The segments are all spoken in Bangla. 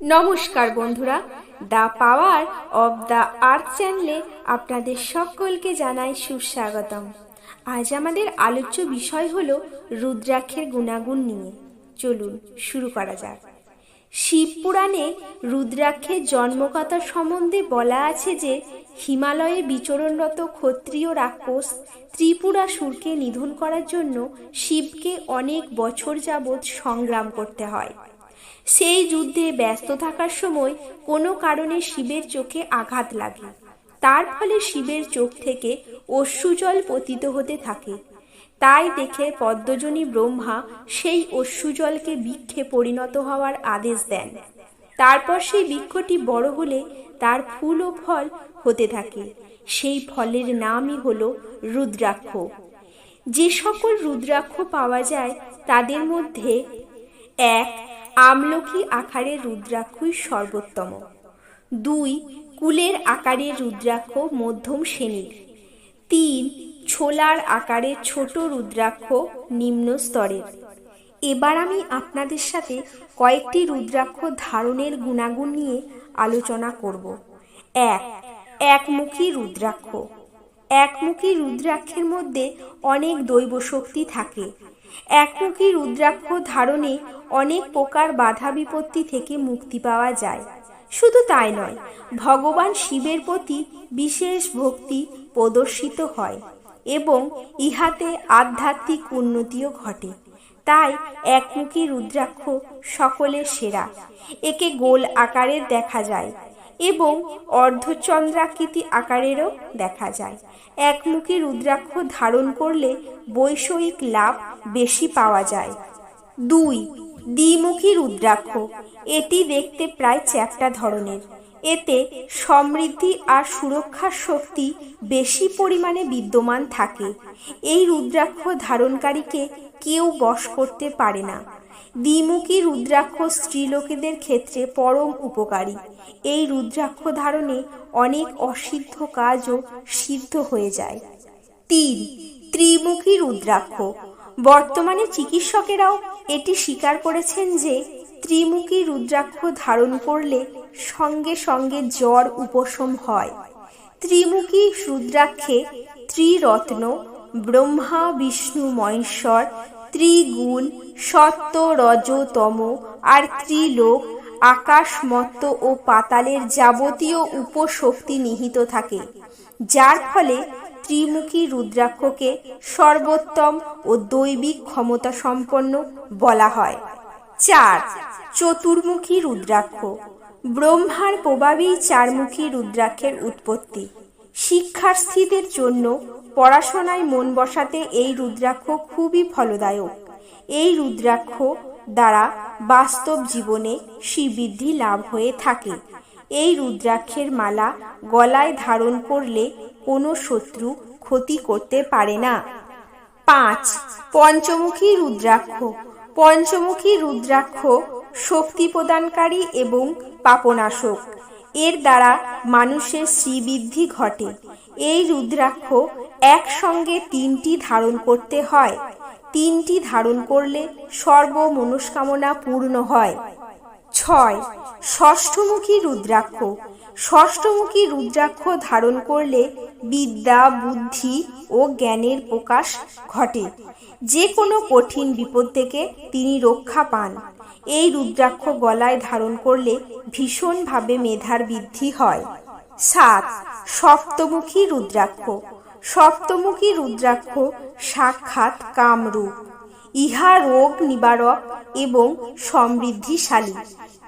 নমস্কার বন্ধুরা, the power of the earth চ্যানেলে আপনাদের সকলকে জানাই সুস্বাগতম। আজ আমাদের আলোচ্য বিষয় হল রুদ্রাক্ষের গুণাগুণ নিয়ে। চলুন শুরু করা যাক। শিব পুরাণে রুদ্রাক্ষের জন্মকথা সম্বন্ধে বলা আছে যে, হিমালয়ে বিচরণরত ক্ষত্রিয় রাক্ষস ত্রিপুরাসুরকে নিধন করার জন্য শিবকে অনেক বছর যাবৎ সংগ্রাম করতে হয়। সেই যুদ্ধে ব্যস্ত থাকার সময় কোনো কারণে শিবের চোখে আঘাত লাগে। তার ফলে শিবের চোখ থেকে অশ্রুজল পতিত হতে থাকে। তাই দেখে পদ্মজনী ব্রহ্মা সেই অশ্রুজলকে বৃক্ষে পরিণত হওয়ার আদেশ দেন। তারপর সেই বৃক্ষটি বড় হলে তার ফুল ও ফল হতে থাকে। সেই ফলের নামই হল রুদ্রাক্ষ। যে সকল রুদ্রাক্ষ পাওয়া যায়, তাদের মধ্যে এক আমলকি আকারের রুদ্রাক্ষই সর্বোত্তম। দুই, কুলের আকারের রুদ্রাক্ষ মধ্যম শ্রেণির। তিন, ছোলার আকারের ছোট রুদ্রাক্ষ নিম্ন স্তরের। এবার আমি আপনাদের সাথে কয়েকটি রুদ্রাক্ষ ধারণের গুণাগুণ নিয়ে আলোচনা করব। এক, একমুখী রুদ্রাক্ষ। একমুখী রুদ্রাক্ষের মধ্যে অনেক দৈব শক্তি থাকে। একমুখী রুদ্রাক্ষ ধারণে অনেক প্রকার বাধা বিপত্তি থেকে মুক্তি পাওয়া যায়। শুধু তাই নয়, ভগবান শিবের প্রতি বিশেষ ভক্তি প্রদর্শিত হয় এবং ইহাতে আধ্যাত্মিক উন্নতিও ঘটে। তাই একমুখী রুদ্রাক্ষ সকলের সেরা। একে গোল আকারের দেখা যায়। এবং অর্ধচন্দ্রাকৃতি আকারেরও দেখা যায়। একমুখী রুদ্রাক্ষ ধারণ করলে বৈষয়িক লাভ বেশি পাওয়া যায়। দুই, দ্বিমুখী রুদ্রাক্ষ। এটি দেখতে প্রায় চ্যাপ্টা ধরনের। এতে সমৃদ্ধি আর সুরক্ষার শক্তি বেশি পরিমাণে বিদ্যমান থাকে। এই রুদ্রাক্ষ ধারণকারীকে কেউ বশ করতে পারে না। দ্বিমুখী রুদ্রাক্ষ স্ত্রীলোকেদের ক্ষেত্রে পরম উপকারী। এই রুদ্রাক্ষ ধারণে অনেক অসিদ্ধ কাজও সিদ্ধ হয়ে যায়। তিন, ত্রিমুখী রুদ্রাক্ষ। বর্তমানে চিকিৎসকেরাও এটি স্বীকার করেছেন যে, ত্রিমুখী রুদ্রাক্ষ ধারণ করলে সঙ্গে সঙ্গে জ্বর উপশম হয়। ত্রিমুখী রুদ্রাক্ষে ত্রিরত্ন, ব্রহ্মা, বিষ্ণু, মহেশ্বর, ত্রিগুণ সত্য রজ তম আর ত্রিলোক আকাশ মত্ত ও পাতালের যাবতীয় উপশক্তি নিহিত থাকে, যার ফলে ত্রিমুখী রুদ্রাক্ষকে সর্বোত্তম ও দৈবিক ক্ষমতা সম্পন্ন বলা হয়। চার, চতুর্মুখী রুদ্রাক্ষ। ব্রহ্মার প্রভাবেই চারমুখী রুদ্রাক্ষের উৎপত্তি। শিক্ষার্থীদের জন্য পড়াশোনায় মন বসাতে এই রুদ্রাক্ষ খুবই ফলদায়ক। এই রুদ্রাক্ষ দ্বারা বাস্তব জীবনে শ্রীবৃদ্ধি লাভ হয়ে থাকে। এই রুদ্রাক্ষের মালা গলায় ধারণ করলে কোনো শত্রু ক্ষতি করতে পারে না। পাঁচ, পঞ্চমুখী রুদ্রাক্ষ। পঞ্চমুখী রুদ্রাক্ষ শক্তি প্রদানকারী এবং পাপনাশক। এর দ্বারা মানুষের শ্রীবৃদ্ধি ঘটে। এই রুদ্রাক্ষ একসঙ্গে তিনটি ধারণ করতে হয়। তিনটি ধারণ করলে সর্বমনস্কামনা পূর্ণ হয়। ছয়, ষষ্ঠমুখী রুদ্রাক্ষ। ষষ্ঠমুখী রুদ্রাক্ষ ধারণ করলে বিদ্যা, বুদ্ধি ও জ্ঞানের প্রকাশ ঘটে। যে কোনো কঠিন বিপদ থেকে তিনি রক্ষা পান। এই রুদ্রাক্ষ গলায় ধারণ করলে ভীষণভাবে মেধার বৃদ্ধি হয়। সাত, সপ্তমুখী রুদ্রাক্ষ। সপ্তমুখী রুদ্রাক্ষ সাক্ষাৎ কামরূপ। ইহা রোগ নিবারক এবং সমৃদ্ধিশালী।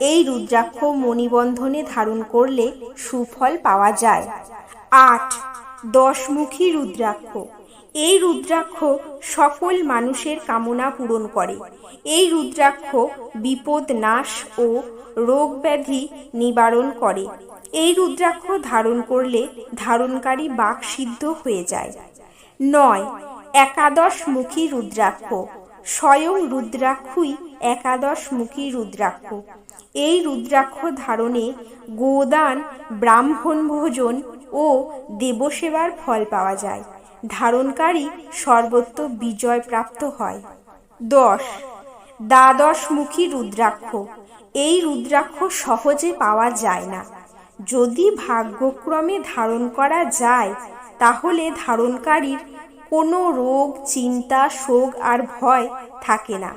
এই রুদ্রাক্ষ মণিবন্ধনে ধারণ করলে সুফল পাওয়া যায়। আট, দশমুখী রুদ্রাক্ষ। এই রুদ্রাক্ষ সকল মানুষের কামনা পূরণ করে। এই রুদ্রাক্ষ বিপদ নাশ ও রোগ ব্যাধি নিবারণ করে। এই রুদ্রাক্ষ ধারণ করলে ধারণকারী বাক সিদ্ধ হয়ে যায়। নয় একাদশ মুখী রুদ্রাক্ষ। স্বয়ং রুদ্রাক্ষই একাদশ মুখী রুদ্রাক্ষ। এই রুদ্রাক্ষ ধারণে গোদান ব্রাহ্মণ ভোজন ও দেবসেবার ফল পাওয়া যায়। ধারণকারী সর্বত্র বিজয় প্রাপ্ত হয়। দশ, দ্বাদশমুখী রুদ্রাক্ষ। এই রুদ্রাক্ষ সহজে পাওয়া যায় না। যদি ভাগ্যক্রমে ধারণ করা যায়, তাহলে ধারণকারীর কোনো রোগ, চিন্তা, শোক আর ভয় থাকে না।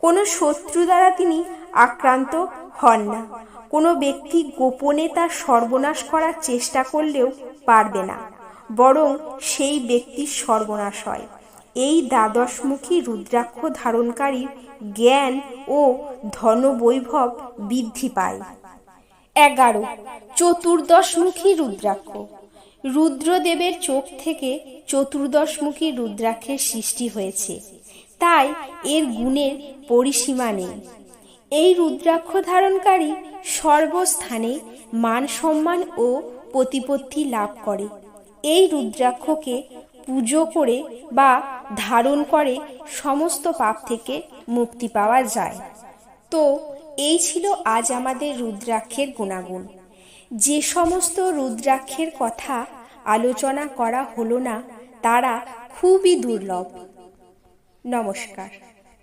কোনো শত্রু দ্বারা তিনি আক্রান্ত হন না। কোনো ব্যক্তি গোপনে তার সর্বনাশ করার চেষ্টা করলেও পারবে না, বরং সেই ব্যক্তির সর্বনাশ হয়। এই দ্বাদশমুখী রুদ্রাক্ষ ধারণকারীর জ্ঞান ও ধনবৈভব বৃদ্ধি পায়। এগারো। চতুর্দশমুখী রুদ্রাক্ষ। রুদ্রদেবের চোখ থেকে চতুর্দশমুখী রুদ্রাক্ষের সৃষ্টি হয়েছে। তাই এর গুণের পরিসীমা নেই। এই রুদ্রাক্ষ ধারণকারী সর্বস্থানে মান সম্মান ও প্রতিপত্তি লাভ করে। এই রুদ্রাক্ষকে পুজো করে বা ধারণ করে সমস্ত পাপ থেকে মুক্তি পাওয়া যায়। তো এই ছিল আজ আমাদের রুদ্রাক্ষের গুণাগুণ। যে সমস্ত রুদ্রাক্ষের কথা আলোচনা করা হলো না, তারা খুবই দুর্লভ। নমস্কার।